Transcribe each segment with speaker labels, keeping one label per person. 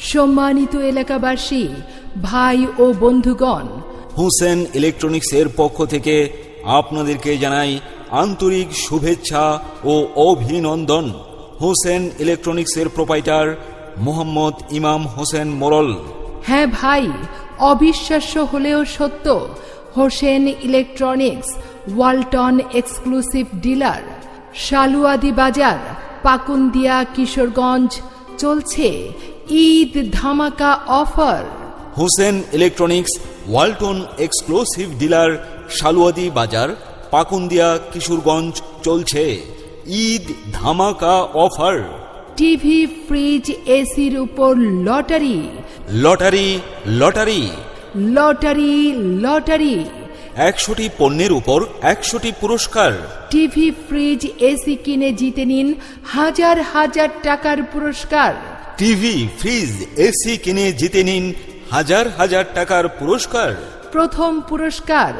Speaker 1: সম্মানিত এলাকাবাসী ভাই ও বন্ধুগণ।
Speaker 2: হুসেন ইলেকট্রনিক্সের পক্ষ থেকে আপনাদেরকে জানাই আন্তরিক শুভেচ্ছা ও অভিনন্দন। হুসেন ইলেকট্রনিক্সের প্রোপাইটার মোহাম্মদ ইমাম হোসেন মোরল।
Speaker 1: হ্যাঁ ভাই অবিশ্বাস্য হলেও সত্য Hossain electronics Walton exclusive dealer Shaluadi Bazar Pakundia Kishoreganj চলছে ঈদ ধামাকা offer.
Speaker 2: Hussain electronics Walton exclusive dealer Shaluadi Bazar Pakundia Kishoreganj চলছে ঈদ ধামাকা অফার।
Speaker 1: টিভি ফ্রিজ এসির উপর lottery.
Speaker 2: Lottery lottery.
Speaker 1: Lottery lottery.
Speaker 2: একশোটি পণ্যের উপর একশোটি পুরস্কার।
Speaker 1: টিভি ফ্রিজ এসি কিনে জিতে নিন হাজার হাজার টাকার পুরস্কার।
Speaker 2: টিভি ফ্রিজ এসি কিনে জিতে নিন হাজার হাজার টাকার পুরস্কার।
Speaker 1: প্রথম পুরস্কার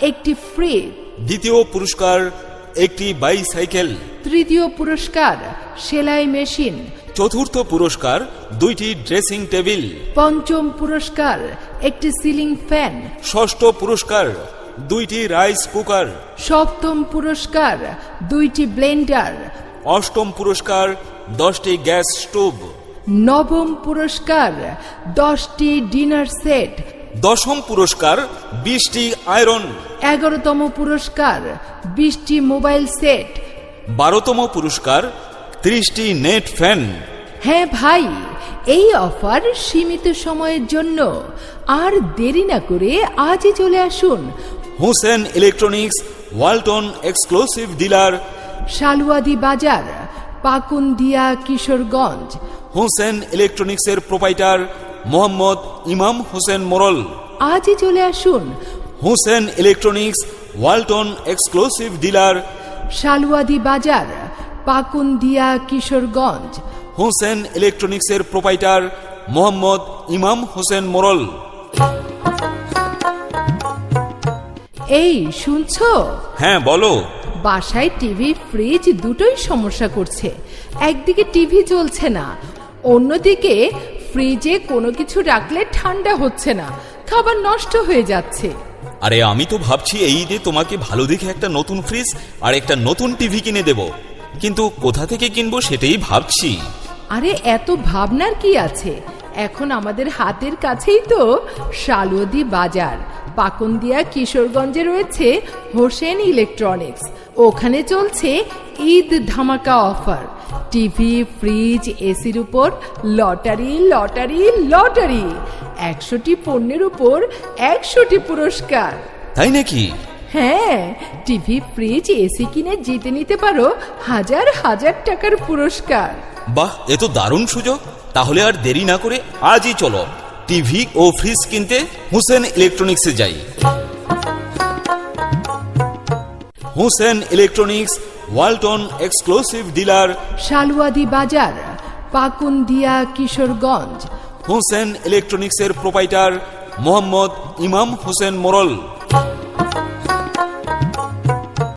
Speaker 1: একটি ফ্রিজ
Speaker 2: দ্বিতীয় পুরস্কার একটি বাইসাইকেল।
Speaker 1: তৃতীয় পুরস্কার সেলাই মেশিন।
Speaker 2: চতুর্থ পুরস্কার দুইটি ড্রেসিং টেবিল।
Speaker 1: পঞ্চম পুরস্কার একটি সিলিং ফ্যান।
Speaker 2: ষষ্ঠ পুরস্কার দুইটি রাইস কুকার।
Speaker 1: সপ্তম পুরস্কার দুইটি ব্লেন্ডার।
Speaker 2: অষ্টম পুরস্কার দশটি গ্যাস স্টোভ।
Speaker 1: নবম পুরস্কার দশটি ডিনার সেট।
Speaker 2: দশম পুরস্কার বিশটি আয়রন।
Speaker 1: এগারোতম পুরস্কার বিশটি মোবাইল সেট।
Speaker 2: বারোতম পুরস্কার ত্রিশটি নেট ফ্যান।
Speaker 1: হ্যাঁ ভাই এই অফার সীমিত সময়ের জন্য। আর দেরি না করে আজই চলে আসুন।
Speaker 2: Hussain electronics Walton exclusive dealer.
Speaker 1: Shaluadi Bazar Pakundia Kishoreganj.
Speaker 2: Hussain ইলেকট্রনিক্সের প্রোপাইটার মোহাম্মদ ইমাম হোসেন মোরল।
Speaker 1: আজই চলে আসুন।
Speaker 2: Hussain electronics Walton exclusive dealer.
Speaker 1: Shaluadi Bazar Pakundia Kishoreganj.
Speaker 2: Hussain ইলেকট্রনিক্সের প্রোপাইটার মোহাম্মদ ইমাম হোসেন মোরল।
Speaker 1: এই শুনছো?
Speaker 2: হ্যাঁ বলো।
Speaker 1: বাসায় টিভি ফ্রিজ দুটোই সমস্যা করছে। একদিকে টিভি চলছে না অন্যদিকে ফ্রিজে কোনো কিছু রাখলে ঠান্ডা হচ্ছে না খাবার নষ্ট হয়ে যাচ্ছে।
Speaker 2: আরে আমি তো ভাবছি এই ঈদে তোমাকে ভালো দেখে একটা নতুন ফ্রিজ আর একটা নতুন টিভি কিনে দেব। কিন্তু কোথা থেকে কিনবো সেটাই ভাবছি।
Speaker 1: আরে এত ভাবনার কি আছে? এখন আমাদের হাতের কাছেই তো শালুদি বাজার। পাকুন্দিয়া কিশোরগঞ্জে রয়েছে হোসেন ইলেকট্রনিক্স। ওখানে চলছে ঈদ ধামাকা অফার। টিভি ফ্রিজ এসির উপর লটারি লটারি লটারি। একশোটি পণ্যের উপর একশোটি পুরস্কার।
Speaker 2: তাই নাকি?
Speaker 1: হ্যাঁ টিভি ফ্রিজ এসি কিনে জিতে নিতে পারো হাজার হাজার টাকার পুরস্কার।
Speaker 2: বাহ এ তো দারুণ সুযোগ। তাহলে আর দেরি না করে আজই চলো টিভি ও ফ্রিজ কিনতে হুসেন ইলেকট্রনিক্সে যাই। Hussain electronics Walton exclusive dealer
Speaker 1: Shaluadi Bazar Pakundia Kishoreganj.
Speaker 2: Hussain ইলেকট্রনিক্সের প্রোপাইটার মোহাম্মদ ইমাম হোসেন মোরল।